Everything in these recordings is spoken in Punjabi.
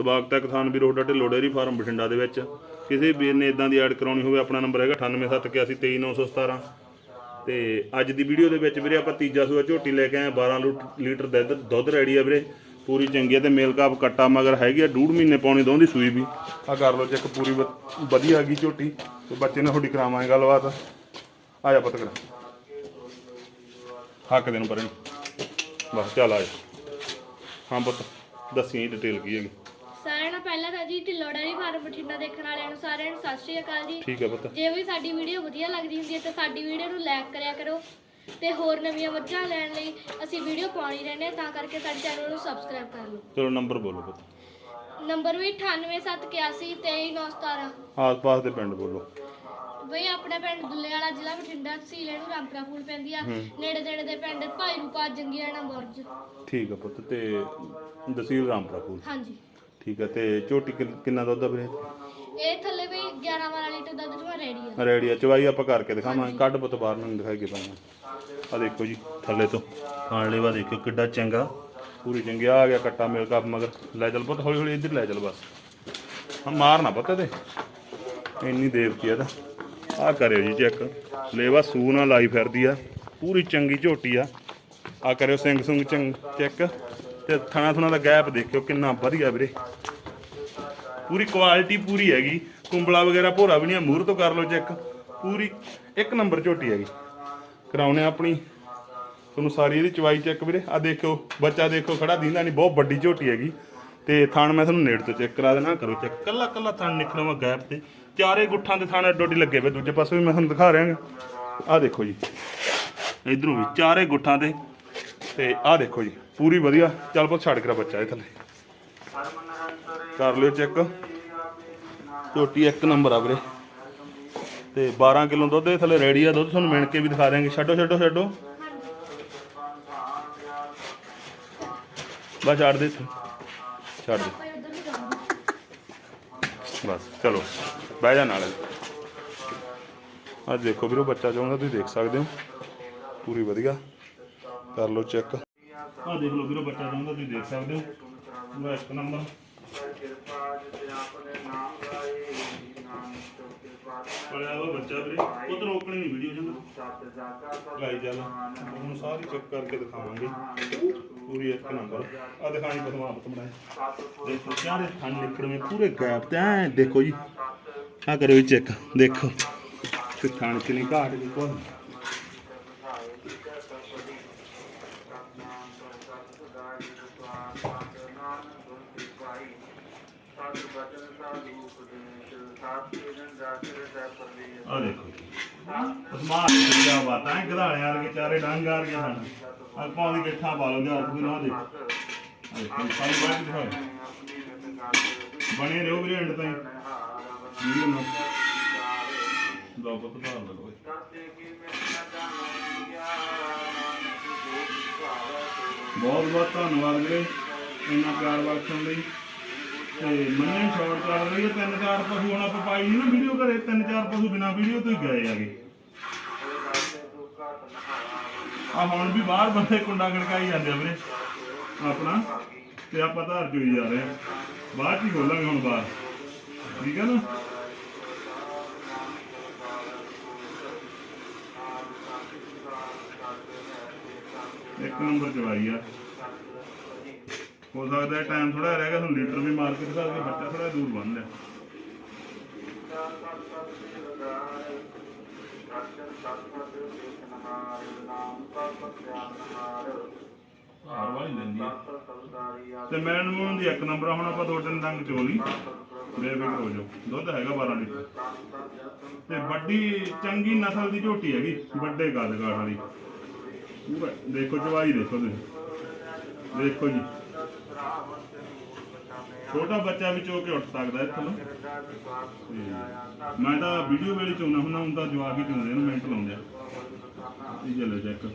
ਸਵਾਗਤ ਹੈ ਕਿਸਾਨ ਵੀਰੋ ਤੁਹਾਡੇ ਢਿੱਲੋਂ ਡੇਰੀ ਫਾਰਮ ਬਠਿੰਡਾ ਦੇ ਵਿੱਚ। ਕਿਸੇ ਵੀਰ ਨੇ ਇਦਾਂ ਦੀ ਐਡ ਕਰਾਉਣੀ ਹੋਵੇ ਆਪਣਾ ਨੰਬਰ ਹੈਗਾ 9871823917 ਤੇ ਅੱਜ ਦੀ ਵੀਡੀਓ ਦੇ ਵਿੱਚ ਵੀਰੇ ਆਪਾਂ ਤੀਜਾ ਸੂਆ ਝੋਟੀ ਲੈ ਕੇ ਆਏ ਹਾਂ, 12 ਲੀਟਰ ਦੁੱਧ ਦੁੱਧ ਰੈਡੀ ਆ ਵੀਰੇ। ਪੂਰੀ ਚੰਗੀ ਆ ਤੇ ਮੇਲ ਕਾਪ ਕੱਟਾ ਮਗਰ ਹੈਗੀ ਆ ਡੂਢ ਮਹੀਨੇ ਪਾਉਣੀ ਦੋ ਸੂਈ ਵੀ। ਆ ਕਰ ਲਓ ਚੈੱਕ ਪੂਰੀ ਵ- ਵਧੀਆ ਗਈ ਝੋਟੀ। ਤੇ ਬੱਚੇ ਨਾਲ ਤੁਹਾਡੀ ਕਰਾਵਾਂਗੇ ਗੱਲਬਾਤ। ਆ ਜਾ ਪੁੱਤ ਕਰ। ਹੱਕ ਦੇ ਨੂੰ ਪਰੇ ਬਸ ਚੱਲ ਆ ਜਾ। ਹਾਂ ਪੁੱਤ ਦੱਸੀ ਡਿਟੇਲ ਕੀ ਹੈਗੀ। ਜੀ ਢਿੱਲੋਂ ਡੈਰੀ ਫਾਰਮ ਬਠਿੰਡਾ ਦੇਖਣ ਵਾਲਿਆਂ ਨੂੰ ਸਾਰਿਆਂ ਨੂੰ ਸਤਿ ਸ਼੍ਰੀ ਅਕਾਲ ਜੀ। ਠੀਕ ਹੈ ਪੁੱਤ। ਜੇ ਵੀ ਸਾਡੀ ਵੀਡੀਓ ਵਧੀਆ ਲੱਗਦੀ ਹੁੰਦੀ ਹੈ ਤਾਂ ਸਾਡੀ ਵੀਡੀਓ ਨੂੰ ਲਾਈਕ ਕਰਿਆ ਕਰੋ ਤੇ ਹੋਰ ਨਵੀਆਂ ਮੱਝਾਂ ਲੈਣ ਲਈ ਅਸੀਂ ਵੀਡੀਓ ਪਾਉਣੀ ਰਹਿੰਦੇ ਹਾਂ, ਤਾਂ ਕਰਕੇ ਸਾਡੇ ਚੈਨਲ ਨੂੰ ਸਬਸਕ੍ਰਾਈਬ ਕਰ ਲਓ। ਚਲੋ ਨੰਬਰ ਬੋਲੋ ਪੁੱਤ। ਨੰਬਰ ਵੀ 9871 23917 ਆਸ ਪਾਸ ਦੇ ਪਿੰਡ ਬੋਲੋ। ਬਈ ਆਪਣਾ ਪਿੰਡ ਦੁੱਲੇ ਵਾਲਾ ਜ਼ਿਲ੍ਹਾ ਬਠਿੰਡਾ ਤਹਿਸੀਲ ਇਹਨੂੰ ਰਾਮਪੁਰਾ ਫੂਲ ਪੈਂਦੀ ਆ। ਨੇੜੇ ਤੇੜੇ ਦੇ ਪਿੰਡ ਭਾਈ ਰੂਪਾ ਜੰਗੀਆਣਾ ਬੁਰਜ। ਠੀਕ ਹੈ ਪੁੱਤ ਤੇ ਦਸੀਲ ਰਾਮਪੁਰਾ ਫੂਲ ਹਾਂਜੀ। ਠੀਕ ਹੈ ਤੇ ਝੋਟੀ ਕਿੰਨ- ਕਿੰਨਾ ਦੁੱਧ ਆ ਵੀਰੇ? ਇਹ ਥੱਲੇ ਵੀ 11 12 ਲੀਟਰ ਦਾ ਦੁੱਧ ਰੈਡੀ ਆ। ਰੈਡੀ ਆ ਚਵਾਈ ਆਪਾਂ ਕਰਕੇ ਦਿਖਾਵਾਂਗੇ। ਕੱਢ ਪੁੱਤ ਬਾਹਰ ਨੂੰ ਦਿਖਾਈ ਕੇ ਪਾਵਾਂ ਆ ਦੇਖੋ ਜੀ ਥੱਲੇ ਤੋਂ। ਖਾਣ ਲੈਵਾ ਦੇਖੋ ਕਿੱਡਾ ਚੰਗਾ। ਪੂਰੀ ਚੰਗੀ ਆ ਗਿਆ ਕੱਟਾ ਮਿਲ ਕੱਪ ਮਗਰ। ਲੈ ਚੱਲ ਪੁੱਤ ਹੌਲੀ ਹੌਲੀ ਇੱਧਰ ਲੈ ਚੱਲ ਬਸ। ਹਾਂ ਮਾਰਨਾ ਪੁੱਤ ਤੇ ਇੰਨੀ ਦੇਵਤੀ ਆ ਤਾਂ ਆ ਕਰਿਓ ਜੀ ਚੈੱਕ। ਲੇਵਾ ਸੂ ਨਾਲ ਲਾਈ ਫਿਰਦੀ ਆ। ਪੂਰੀ ਚੰਗੀ ਝੋਟੀ ਆ। ਆ ਕਰਿਓ ਸਿੰਘ ਸੁੰਗ ਚੰਗ ਚੈੱਕ। ਤੇ ਥਣਾ ਥਣਾ ਦਾ ਗੈਪ ਦੇਖਿਓ ਕਿੰਨਾ ਵਧੀਆ ਵੀਰੇ। ਪੂਰੀ ਕੁਆਲਿਟੀ ਪੂਰੀ ਹੈਗੀ। ਕੁੰਬਲਾ ਵਗੈਰਾ ਭੋਰਾ ਵੀ ਨਹੀਂ ਹੈ, ਮੂਹਰ ਤੋਂ ਕਰ ਲਓ ਚੈੱਕ ਪੂਰੀ ਇੱਕ ਨੰਬਰ ਝੋਟੀ ਹੈਗੀ। ਕਰਾਉਣੇ ਆਪਣੀ। ਤੁਹਾਨੂੰ ਸਾਰੀ ਇਹਦੀ ਚਵਾਈ ਚੈੱਕ ਵੀਰੇ। ਆ ਦੇਖੋ ਬੱਚਾ ਦੇਖੋ ਖੜਾ, ਦੀਂਦਾ ਨਹੀਂ, ਬਹੁਤ ਵੱਡੀ ਝੋਟੀ ਹੈਗੀ। ਤੇ ਥਣ ਮੈਂ ਤੁਹਾਨੂੰ ਨੇੜ ਤੋਂ ਚੈੱਕ ਕਰਾ ਦੇਣਾ, ਕਰੋ ਚੈੱਕ ਕੱਲਾ ਕੱਲਾ ਥਣ ਨਿਕਲਵਾ ਗੈਪ ਤੇ। ਚਾਰੇ ਗੁੱਠਾਂ ਦੇ ਥਣ ਅੱਡੋ ਅੱਡੀ ਲੱਗੇ ਵੇ, ਦੂਜੇ ਪਾਸੇ ਵੀ ਮੈਂ ਤੁਹਾਨੂੰ ਦਿਖਾ ਰਿਹਾਗਾ ਆ ਦੇਖੋ ਜੀ। ਇਧਰੋਂ ਵੀ ਚਾਰੇ ਗੁੱਠਾਂ 'ਤੇ। ਤੇ ਆ ਦੇਖੋ ਜੀ, ਪੂਰੀ ਵਧੀਆ। ਚੱਲ ਪੁੱਤ ਛੱਡ ਕਰਾ ਬੱਚਾ ਇਹ ਥੱਲੇ। ਕਰ ਲਿਓ ਚੈੱਕ। ਝੋਟੀ ਇੱਕ ਨੰਬਰ ਆ ਵੀਰੇ। ਤੇ 12 ਕਿਲੋ ਦੁੱਧ ਦੇ ਥੱਲੇ ਰੈਡੀ ਆ, ਦੁੱਧ ਤੁਹਾਨੂੰ ਮਿਣ ਕੇ ਵੀ ਦਿਖਾ ਦਿਆਂਗੇ। ਛੱਡੋ ਛੱਡੋ ਛੱਡੋ। ਬਸ ਛੱਡ ਦੇ ਇੱਥੇ। ਛੱਡ ਦੇ। ਬਸ, ਚਲੋ, ਬਹਿ ਜਾ ਨਾਲ। ਆ ਦੇਖੋ ਵੀਰੋ, ਬੱਚਾ ਚਾਹੁੰਦਾ ਤੁਸੀਂ ਦੇਖ ਸਕਦੇ ਹੋ। ਪੂਰੀ ਵਧੀਆ। ਕਰ ਲਓ ਚੈੱਕ। ਆ ਦੇਖ ਲਓ ਵੀਰੋ, ਬੱਚਾ ਚਾਹੁੰਦਾ ਤੁਸੀਂ ਦੇਖ ਸਕਦੇ ਹੋ। ਪੂਰਾ ਇੱਕ ਨੰਬਰ। ਪੜਿਆ ਉਹ ਬੱਚਾ ਵੀਰੇ ਉਧਰ ਰੋਕਣੀ ਨਹੀਂ ਵੀਡੀਓ ਜੰਦ ਲਾਈ ਚੱਲ। ਹੁਣ ਸਾਰੀ ਚੈੱਕ ਕਰਕੇ ਦਿਖਾਵਾਂਗੇ। ਪੂਰੀ ਇੱਕ ਨੰਬਰ ਆ ਦਿਖਾਈ ਬਦਮਾ ਬਣਾਏ ਦੇਖੋ ਚਾਰੇ ਥਣ ਨਿਕਲਵੇਂ ਪੂਰੇ ਗੈਪ ਤੇ ਐ ਦੇਖੋ ਜੀ। ਆ ਕਰੋ ਜੀ ਚੈੱਕ ਦੇਖੋ। ਕਿ ਥਣ ਚ ਘਾਟ ਦੀ ਕੋਈ। ਆ ਦੇਖੋ ਉਸਮਾਨ ਕੀ ਬਾਤਾਂ ਹੈ ਗਧਾੜਿਆਂ ਵਰਗੇ ਚਾਰੇ ਡੰਗ ਆ ਰਹੀਆਂ ਹਨ ਆਪਾਂ ਦੀ ਗਿੱਠਾ ਪਾ ਲਓ ਜਾਂ ਕੋਈ ਨਾ ਦੇ ਸਾਈ ਬਾਤ ਦਿਖਾਓ। ਬਣੇ ਰਹੋ ਵੀਰੇ ਐਂਡ ਤਾਈਂ। ਵੀਡੀਓ ਨੂੰ। ਦੋ ਪੁੱਤ ਧਾਰ ਲਓ। ਬਹੁਤ ਬਹੁਤ ਧੰਨਵਾਦ ਵੀਰੇ ਇੰਨਾ ਪਿਆਰ ਬਖਸ਼ਣ ਲਈ। ਤੇ ਮੰਨੇ ਸ਼ਾਰਟ ਚੱਲ ਰਹੀ ਹੈ ਤਿੰਨ ਚਾਰ ਪਸ਼ੂ ਹੁਣ ਆਪਾਂ ਪਾਈ ਨਹੀਂ ਨਾ ਵੀਡੀਓ ਘਰੇ, ਤਿੰਨ ਚਾਰ ਪਸ਼ੂ ਬਿਨਾ ਵੀਡੀਓ ਤੋਂ ਹੀ ਗਏ ਆਗੇ ਆ ਹੁਣ ਵੀ ਬਾਹਰ ਬੰਦੇ ਕੁੰਡਾ ਗੜਕਾਈ ਜਾਂਦੇ ਆ ਵੀਰੇ, ਆਪਣਾ, ਤੇ ਆਪਾਂ ਧਾਰ ਚੋਈ ਜਾ ਰਹੇ ਆ। ਬਾਅਦ ਚ ਹੀ ਖੋਲਾਂਗੇ ਹੁਣ ਬਾਹਰ? ਠੀਕ ਹੈ ਨਾ? ਇੱਕ ਨੰਬਰ ਚਵਾਈ ਆ। ਹੋ ਸਕਦਾ ਟਾਈਮ ਥੋੜਾ ਰਹਿ ਗਿਆ ਤੁਹਾਨੂੰ ਲੀਟਰ ਵੀ ਮਾਰ ਕੇ ਦਿਖਾ ਕੇ ਬੱਚਾ ਥੋੜਾ ਦੂਰ ਬੰਨ ਲਿਆ। ਹਾਰ ਵਾਲੀ ਲੈਂਦੀ ਤੇ ਮੈਨ ਮੂਨ ਦੀ ਇੱਕ ਨੰਬਰ ਹੁਣ ਆਪਾਂ ਦੋ ਤਿੰਨ ਡੰਗ ਚੋਲੀ ਬੇਫਿਕਰ ਹੋ ਜਾਓ, ਦੁੱਧ ਹੈਗਾ 12 ਲੀਟਰ। ਤੇ ਵੱਡੀ, ਚੰਗੀ ਨਸਲ ਦੀ ਝੋਟੀ ਹੈਗੀ, ਵੱਡੇ ਗੱਦਗਾੜ ਵਾਲੀ। ਦੇਖੋ, ਚਵਾਈ ਦੇਖੋ ਤੁਸੀਂ। ਦੇਖੋ ਜੀ। ਛੋਟਾ ਬੱਚਾ ਵੀ ਚੋ ਕੇ ਉੱਠ ਸਕਦਾ ਇੱਥੋਂ ਨਾ। ਤੇ ਮੈਂ ਤਾਂ ਵੀਡੀਓ ਵੇਲੇ ਚੋਣਾ ਹੁੰਦਾ, ਹੁਣ ਤਾਂ ਹੀ ਚੋਂਦੇ ਨੇ ਮਿੰਟ ਲਾਉਂਦੇ ਆ। ਇਹ ਚੱਲੋ ਚੈੱਕ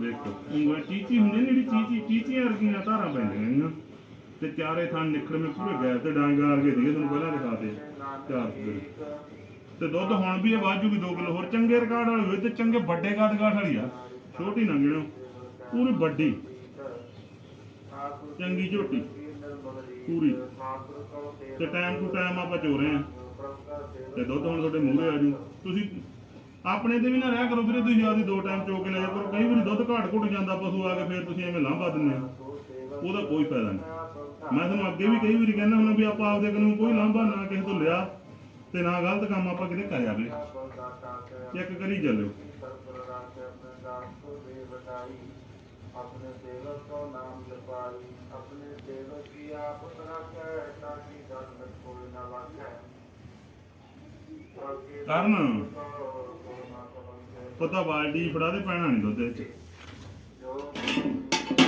ਦੇਖੋ ਉਂਗਲ ਚੀਚੀ ਹੁੰਦੀ ਨੇ ਜਿਹੜੀ ਚੀਚੀ, ਚੀਚੀਆਂ ਵਰਗੀਆਂ ਧਾਰਾਂ ਪੈਂਦੀਆਂ ਨੇ ਤੇ ਚਾਰੇ ਥਾਂ ਨਿਕਲ ਨਿਕਲਵੇਂ ਪੂਰੇ ਗਏ, ਤੇ ਡਾਂਗਾ ਵਰਗੇ ਸੀਗੇ ਤੁਹਾਨੂੰ ਪਹਿਲਾਂ ਦਿਖਾਤੇ ਚਾਰ ਸਵੇਰੇ ਤੇ ਦੁੱਧ ਹੁਣ ਵੀ ਇਹ ਵਾਜੂ ਵੀ 2 ਕਿਲੋ ਹੋਰ। ਚੰਗੇ ਰਿਕਾਰਡ ਵਾਲੀ ਹੋਏ ਤੇ ਚੰਗੇ ਵੱਡੇ ਕਾਟ ਕਾਟ ਵਾਲੀ ਆ। ਛੋਟੀ ਨਾ ਗਿਣੋ, ਪੂਰੀ ਵੱਡੀ। ਚੰਗੀ ਝੋਟੀ। ਪੂਰੀ। ਤੇ ਟਾਈਮ ਟੂ ਟਾਈਮ ਆਪਾਂ ਚੋ ਰਹੇ ਆ ਤੇ ਦੁੱਧ ਹੁਣ ਤੁਹਾਡੇ ਮੂਹਰੇ ਆ ਜੂ। ਤੁਸੀਂ ਆਪਣੇ ਤੇ ਵੀ ਨਾ ਰਿਹਾ ਕਰੋ ਵੀਰੇ, ਤੁਸੀਂ ਆਪਦੀ ਦੋ ਟਾਈਮ ਚੋ ਕੇ ਲੈ ਜਾ ਕਰੋ ਕਈ ਵਾਰੀ ਦੁੱਧ ਘਾਟ ਘੁੱਟ ਜਾਂਦਾ, ਪਸ਼ੂ ਆ ਕੇ ਫਿਰ ਤੁਸੀਂ ਐਵੇਂ ਲਾਂਭਾ ਦਿੰਦੇ ਆ ਉਹਦਾ ਕੋਈ ਫਾਇਦਾ ਨਹੀਂ। ਮੈਂ ਤੁਹਾਨੂੰ ਅੱਗੇ ਵੀ ਕਈ ਵਾਰੀ ਕਹਿੰਦਾ ਹੁੰਦਾ ਵੀ ਆਪਾਂ ਆਪਦੇ ਕਾਨੂੰਨ ਕੋਈ ਲਾਂਭਾ ਨਾ ਕਿਸੇ ਤੋਂ ਲਿਆ, ਤੇ ਨਾ ਗਲਤ ਕੰਮ ਆਪਾਂ ਕਿਤੇ ਕਰਿਆ ਵੀ ਚੈੱਕ ਕਰੀ ਚੱਲਿਓ। ਆਪਣੇ ਸੇਵਕ ਕੋ ਨਾਮ ਜਪਾਈ ਆਪਣੇ ਸੇਵਕ ਕੀ ਆਪ ਰੱਖੈ ਤਾਂ ਕਿ ਜਨ ਕੋਈ ਨਾ ਲਾਗੈ ਕਰਨ ਪਤਾ ਬਾਲਟੀ ਫੜਾ ਦੇ ਪੈਣਾ ਨਹੀਂ ਦੁੱਧ ਵਿੱਚ।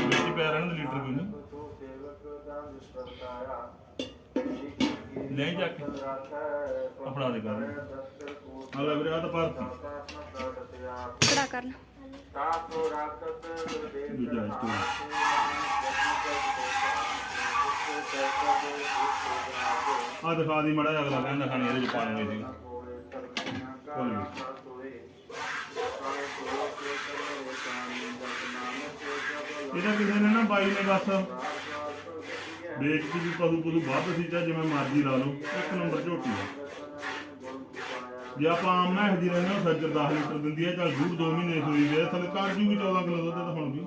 ਵਿੱਚ ਪੈ ਰਹਿਣ ਦੇ ਲੀਟਰ ਕੋਈ ਨਹੀਂ ਲੈ ਜਾ ਕੇ। ਫੜਾ ਦੇ ਕਰ ਹਾਂ ਲੈ ਵੀਰੇ ਆ ਤਾਂ ਪਰਤ ਫੜਾ ਕਰਨ ਆ ਦਿਖਾ ਦੀ ਮੜਾ ਅਗਲਾ ਕਹਿੰਦਾ ਖਾਣੀ ਇਹਦੇ ਪਾਣੀ ਨਹੀਂ ਸੀ ਇਹਦਾ ਕਿਸੇ ਨੇ ਨਾ ਬਾਈ ਨੇ ਬਸ ਵੇਚ ਕੇ ਵੀ ਪਦੂ ਪਦੂ ਵੱਧ ਸੀ ਜਿਵੇਂ ਮਰਜ਼ੀ ਲਾ ਲਓ। ਇੱਕ ਨੰਬਰ ਝੋਟੀ ਜੇ ਆਪਾਂ ਆਮ ਮਹਿ ਦੀ ਰਹਿੰਦੇ ਸੱਜਰ 10 ਲੀਟਰ ਦਿੰਦੀ ਹੈ, ਚਲ ਦੂਰ 2 ਮਹੀਨੇ ਸੂਈ ਦੇ, ਥੱਲੇ ਕਰ ਜੂਗੀ 14 ਕਿਲੋ ਦੁੱਧ ਤਾਂ ਹੁਣ ਵੀ।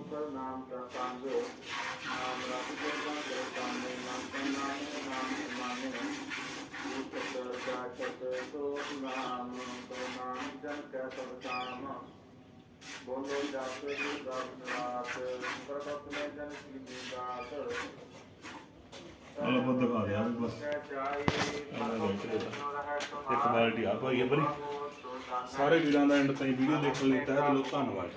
ਸਾਰੇ ਵੀਰਾਂ ਦਾ ਐਂਡ ਤਾਈਂ ਵੀਡੀਓ ਦੇਖਣ ਲਈ ਤਹਿ ਦਿਲੋਂ ਧੰਨਵਾਦ।